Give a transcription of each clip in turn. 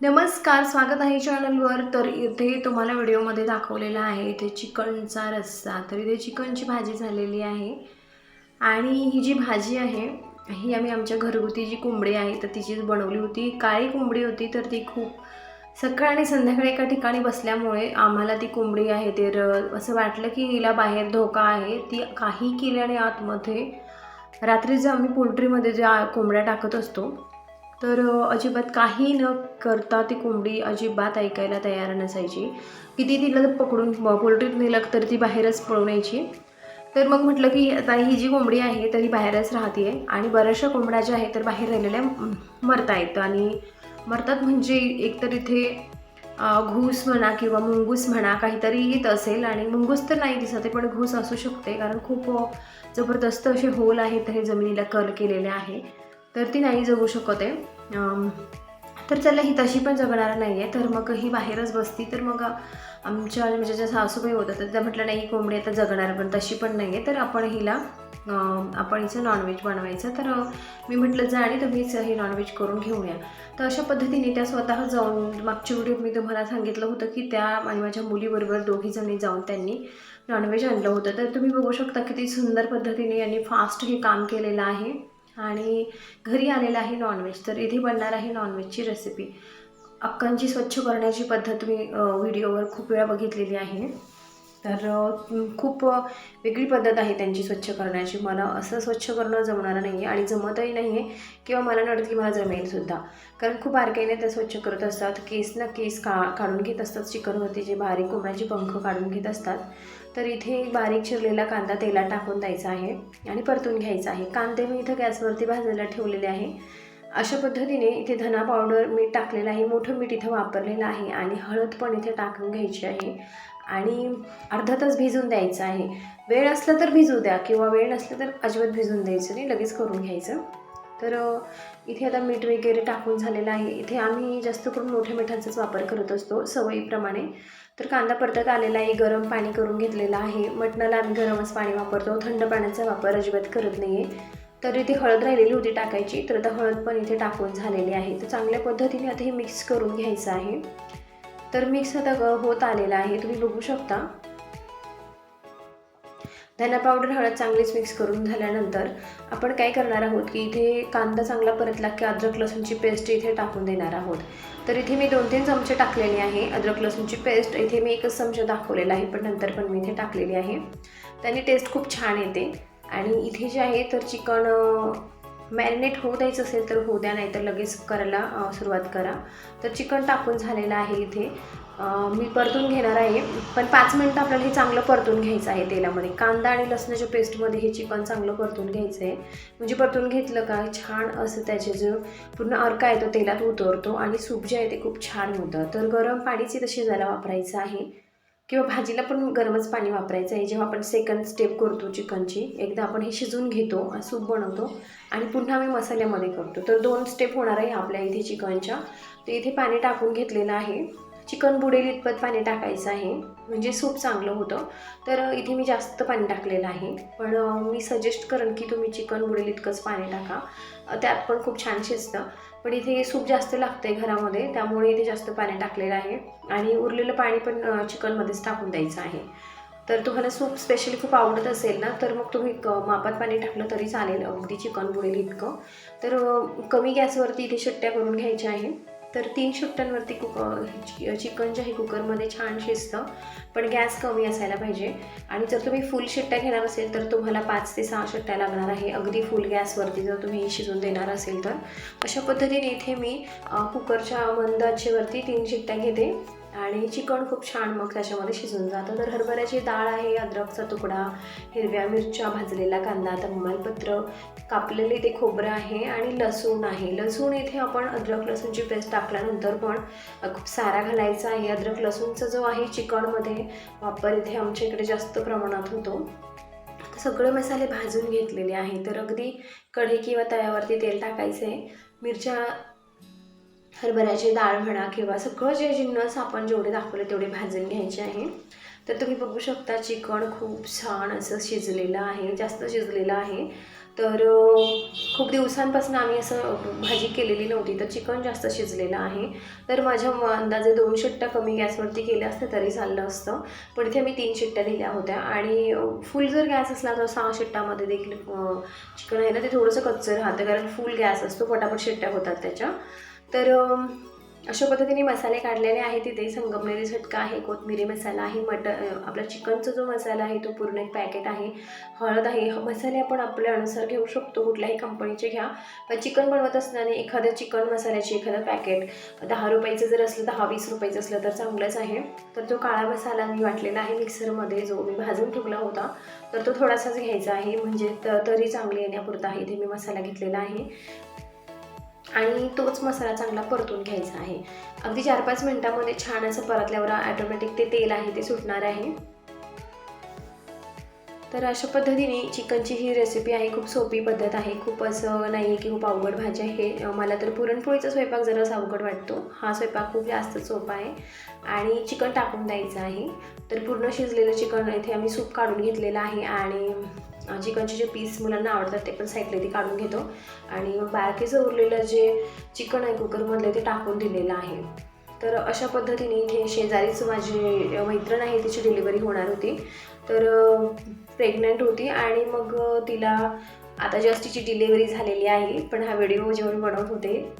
नमस्कार स्वागत आहे चॅनलवर. तर इथे तुम्हाला व्हिडिओमध्ये दाखवलेला आहे इथे चिकनचा रस्सा. तर इथे चिकनची भाजी झालेली आहे. आणि ही जी भाजी आहे ही आम्ही आमच्या घरगुती जी कोंबडी आहे तर तिचीच बनवली होती. काळी कोंबडी होती तर ती खूप सकाळ आणि संध्याकाळी एका ठिकाणी बसल्यामुळे आम्हाला ती कोंबडी आहे तर असं वाटलं की हिला बाहेर धोका आहे. ती काही केल्याने आतमध्ये रात्री जे आम्ही पोल्ट्रीमध्ये ज्या कोंबड्या टाकत असतो तर अजिबात काही न करता ती कोंबडी अजिबात ऐकायला तयार नसायची. किती तिला पकडून पोल्ट्रीत नेलं तर ती बाहेरच पळून यायची तर मग म्हटलं की आता ही जी कोंबडी आहे तर ही बाहेरच राहते आणि बऱ्याचशा कोंबड्या ज्या आहेत तर बाहेर राहिलेल्या मरता येतं आणि मरतात म्हणजे एकतर इथे घूस म्हणा किंवा मुंगूस म्हणा काहीतरी येत असेल आणि मुंगूस तर नाही दिसत आहे पण घूस असू शकते कारण खूप जबरदस्त असे होल आहेत हे जमिनीला कल केलेले आहे. तर ती नाही जगू शकत आहे. तर चला ही तशी पण जगणार नाही आहे तर मग ही बाहेरच बसती. तर मग आमच्या म्हणजे ज्या सासूबाई होत्या तर त्या म्हटलं नाही ही कोंबडी आता जगणार पण तशी पण नाही आहे तर आपण हिला आपण हिचं नॉनव्हेज बनवायचं. तर मी म्हटलं जा आणि तुम्हीच हे नॉनव्हेज करून घेऊन या तर अशा पद्धतीने त्या स्वतः जाऊन मागच्या व्हिडिओत मी तुम्हाला सांगितलं होतं की त्या आणि माझ्या मुलीबरोबर दोघीजणी जाऊन त्यांनी नॉनव्हेज आणलं होतं. तर तुम्ही बघू शकता किती सुंदर पद्धतीने यांनी फास्ट हे काम केलेलं आहे. आणि घरी आलेलं आहे नॉनव्हेज तर इथे बनणार आहे नॉनव्हेजची रेसिपी अक्कांची स्वच्छ करण्याची पद्धत मी व्हिडिओवर खूप वेळा बघितलेली आहे. तर खूप वेगळी पद्धत आहे त्यांची स्वच्छ करण्याची. मला असं स्वच्छ करणं जमणार नाही आहे आणि जमतही नाही आहे किंवा मला नाही वाटत की मला जमेलसुद्धा कारण खूप बारकाईने त्या स्वच्छ करत असतात. केस ना केस का काढून घेत असतात. चिकनवरती जे बारीक कोंबड्याचे पंख काढून घेत असतात. तर इथे बारीक चिरलेला कांदा तेलात टाकून द्यायचा आहे आणि परतून घ्यायचा आहे. कांदे मी इथं गॅसवरती भाजायला ठेवलेले आहे. अशा पद्धतीने इथे धना पावडर मीठ टाकलेलं आहे. मोठं मीठ इथं वापरलेलं आहे आणि हळद पण इथे टाकून घ्यायची आहे. आणि अर्धा तास भिजून द्यायचं आहे. वेळ असला तर भिजू द्या किंवा वेळ नसला तर अजिबात भिजून द्यायचं नाही लगेच करून घ्यायचं. तर इथे आता मीठ वगैरे टाकून झालेलं आहे. इथे आम्ही जास्त करून मोठ्या मिठांचाच वापर करत असतो सवयीप्रमाणे. तर कांदा परतत आलेला आहे गरम पाणी करून घेतलेलं आहे. मटणाला आम्ही गरमच पाणी वापरतो थंड पाण्याचा वापर अजिबात करत नाही आहे तर इथे हळद राहिलेली होती टाकायची तर आता हळद पण इथे टाकून झालेली आहे. तर चांगल्या पद्धतीने आता हे मिक्स करून घ्यायचं आहे. तर मिक्स आता होत आलेला आहे. तुम्ही बघू शकता. धना पावडर हळद चांगलीच मिक्स करून झाल्यानंतर आपण काय करणार आहोत की इथे कांदा चांगला परतला की अद्रक लसूणची पेस्ट इथे टाकून देणार आहोत. तर इथे मी दोन तीन चमचे टाकलेले आहे. अद्रक लसूणची पेस्ट इथे मी एकच चमचा दाखवलेला आहे पण नंतर पण मी इथे टाकलेली आहे. त्याने टेस्ट खूप छान येते. आणि इथे जे आहे तर चिकन मॅरिनेट होऊ द्यायचं असेल तर होऊ द्या नाही तर लगेच करायला सुरुवात करा. तर चिकन टाकून झालेलं आहे इथे. मी परतून घेणार आहे. पण पाच मिनटं आपल्याला हे चांगलं परतून घ्यायचं आहे तेलामध्ये. कांदा आणि लसणाच्या पेस्टमध्ये हे चिकन चांगलं परतून घ्यायचं आहे. म्हणजे परतून घेतलं का छान असं त्याचे जो पूर्ण अर्क आहे तो तेलात उतरतो आणि सूप जे आहे ते खूप छान होतं. तर गरम पाणीच इथं शिजायला वापरायचं आहे. किंवा भाजीला पण गरमच पाणी वापरायचं आहे. जेव्हा आपण सेकंड स्टेप करतो चिकनची एकदा आपण हे शिजून घेतो सूप बनवतो आणि पुन्हा आम्ही मसाल्यामध्ये करतो. तर दोन स्टेप होणार आहे आपल्या इथे चिकनच्या. तर इथे पाणी टाकून घेतलेलं आहे. चिकन बुडेल इतपत पाणी टाकायचं आहे. म्हणजे सूप चांगलं होतं. तर इथे मी जास्त पाणी टाकलेलं आहे. पण मी सजेस्ट करेन की तुम्ही चिकन बुडेल इतकंच पाणी टाका. त्यात पण खूप छान शिजतं पण इथे सूप जास्त लागतं आहे घरामध्ये त्यामुळे इथे जास्त पाणी टाकलेलं आहे. आणि उरलेलं पाणी पण चिकनमध्येच टाकून द्यायचं आहे. तर तुम्हाला सूप स्पेशली खूप आवडत असेल ना तर मग तुम्ही क मापात पाणी टाकलं तरी चालेल. अगदी चिकन बुडेल इतकं. तर कमी गॅसवरती इथे शिट्ट्या करून घ्यायच्या आहे तर तीन शिफ्टांवरती कुक चिकन जे आहे कुकरमध्ये छान शिजतं पण गॅस कमी असायला पाहिजे. आणि जर तुम्ही फुल शिट्ट्या घेणार असेल तर तुम्हाला पाच ते सहा शिट्ट्या लागणार आहे. अगदी फुल गॅसवरती जर तुम्ही शिजून देणार असेल तर. अशा पद्धतीने इथे मी कुकरच्या मंद आचेवरती तीन शिट्ट्या घेते. आणि चिकन खूप छान मग त्याच्यामध्ये शिजून जातं. तर हरभऱ्याची डाळ आहे अद्रकचा तुकडा हिरव्या मिरच्या भाजलेला कांदा तमालपत्र कापलेले ते खोबरं आहे आणि लसूण आहे. लसूण इथे आपण अद्रक लसूणची पेस्ट टाकल्यानंतर पण खूप सारा घालायचा आहे. अद्रक लसूणचा जो आहे चिकनमध्ये वापर इथे आमच्या इकडे जास्त प्रमाणात होतो. सगळे मसाले भाजून घेतलेले आहे तर अगदी कढई किंवा तव्यावरती तेल टाकायचं आहे मिरच्या हरभऱ्याची डाळ म्हणा किंवा सगळं जे जिन्नस आपण जेवढे दाखवले तेवढे भाजून घ्यायचे आहे. तर तुम्ही बघू शकता चिकन खूप छान असं शिजलेलं आहे जास्त शिजलेलं आहे. तर खूप दिवसांपासून आम्ही असं भाजी केलेली नव्हती तर चिकन जास्त शिजलेलं आहे. तर माझ्या अंदाजे दोन शिट्ट्या कमी गॅसवरती केल्या असत्या तरी चाललं असतं. पण इथे मी तीन शिट्ट्या दिल्या होत्या. आणि फुल जर गॅस असला तर सहा शिट्टामध्ये देखील चिकन आहे ना ते थोडंसं कच्चं राहतं कारण फुल गॅस असतो पटापट शिट्ट्या होतात त्याच्या. तर अशा पद्धतीने मसाले काढलेले आहेत तिथे. संगमनेरी झटका आहे कोथमिरी मसाला आहे मट आपला चिकनचा जो मसाला आहे तो पूर्ण एक पॅकेट आहे. हळद आहे. ह- मसाले आपण आपल्या अनुसार घेऊ शकतो कुठल्याही कंपनीचे घ्या. पण चिकन बनवत असताना एखाद्या चिकन मसाल्याचे एखादं पॅकेट दहा रुपयाचं जर असलं दहा वीस रुपयाचं असलं तर चांगलंच आहे. तर तो काळा मसाला मी वाटलेला आहे मिक्सरमध्ये जो मी भाजून ठेवला होता. तर तो थोडासाच घ्यायचा आहे. म्हणजे त तरी चांगली येण्यापुरता आहे इथे मी मसाला घेतलेला आहे. आणि तोच मसाला चांगला परतून घ्यायचा आहे. अगदी चार पाच मिनटामध्ये छान असं परतल्यावर ॲटोमॅटिक ते तेल आहे ते सुटणार आहे. तर अशा पद्धतीने चिकनची ही रेसिपी आहे खूप सोपी पद्धत आहे खूप असं नाही आहे की खूप अवघड भाजी आहे. मला तर पुरणपोळीचा स्वयंपाक जरा अवघड वाटतो. हा स्वयंपाक खूप जास्त सोपा आहे. आणि चिकन टाकून द्यायचं आहे. तर पूर्ण शिजलेलं चिकन इथे आम्ही सूप काढून घेतलेलं आहे आणि चिकनचे जे पीस मुलांना आवडतात ते पण साईडला ते काढून घेतो. आणि बारकेचं उरलेलं जे चिकन आहे कुकरमधलं ते टाकून दिलेलं आहे. तर अशा पद्धतीने इथे शेजारीच माझी मैत्रण मैत्रीण आहे तिची डिलिव्हरी होणार होती. तर प्रेग्नंट होती आणि मग तिला आता जस्ट तिची डिलेवरी झालेली आहे. पण हा व्हिडिओ जेव्हा मी बनवत होते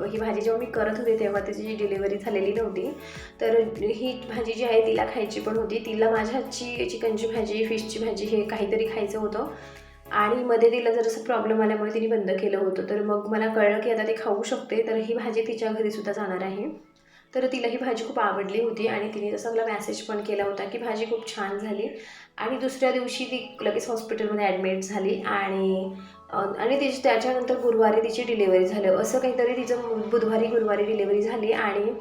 ही भाजी जेव्हा मी करत होते तेव्हा तिची डिलिव्हरी झालेली नव्हती. तर ही भाजी जी आहे तिला खायची पण होती. तिला माझ्या हातची चिकनची भाजी फिशची भाजी हे काहीतरी खायचं होतं. आणि मध्ये तिला जरासं प्रॉब्लेम आल्यामुळे तिने बंद केलं होतं. तर मग मला कळलं की आता ती खाऊ शकते. तर ही भाजी तिच्या घरीसुद्धा जाणार आहे. तर तिला ही भाजी खूप आवडली होती आणि तिने तसा मला मेसेज पण केला होता की भाजी खूप छान झाली. आणि दुसऱ्या दिवशी ती लगेच हॉस्पिटलमध्ये ॲडमिट झाली आणि आणि तिची त्याच्यानंतर गुरुवारी तिची डिलेवरी झाली. असं काहीतरी तिचं बुधवारी गुरुवारी डिलेवरी झाली आणि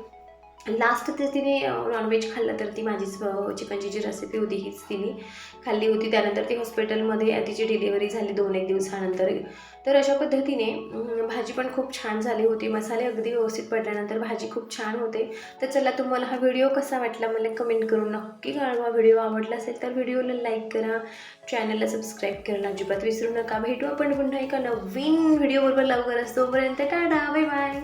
लास्ट ते तिने नॉनव्हेज खाल्लं तर ती माझीच चिकनची जी रेसिपी होती हीच तिने खाल्ली होती. त्यानंतर ती हॉस्पिटलमध्ये तिची डिलिव्हरी झाली दोन एक दिवसानंतर. तर अशा पद्धतीने भाजी पण खूप छान झाली होती. मसाले अगदी व्यवस्थित पडल्यानंतर भाजी खूप छान होते. तर चला तुम्हाला हा व्हिडिओ कसा वाटला मला कमेंट करून नक्की कळवा. व्हिडिओ आवडला असेल तर व्हिडिओला लाईक करा. चॅनलला सबस्क्राईब करणं अजिबात विसरू नका. भेटू आपण पुन्हा एका नवीन व्हिडिओबरोबर लवकरच. तोपर्यंत टाटा बाय बाय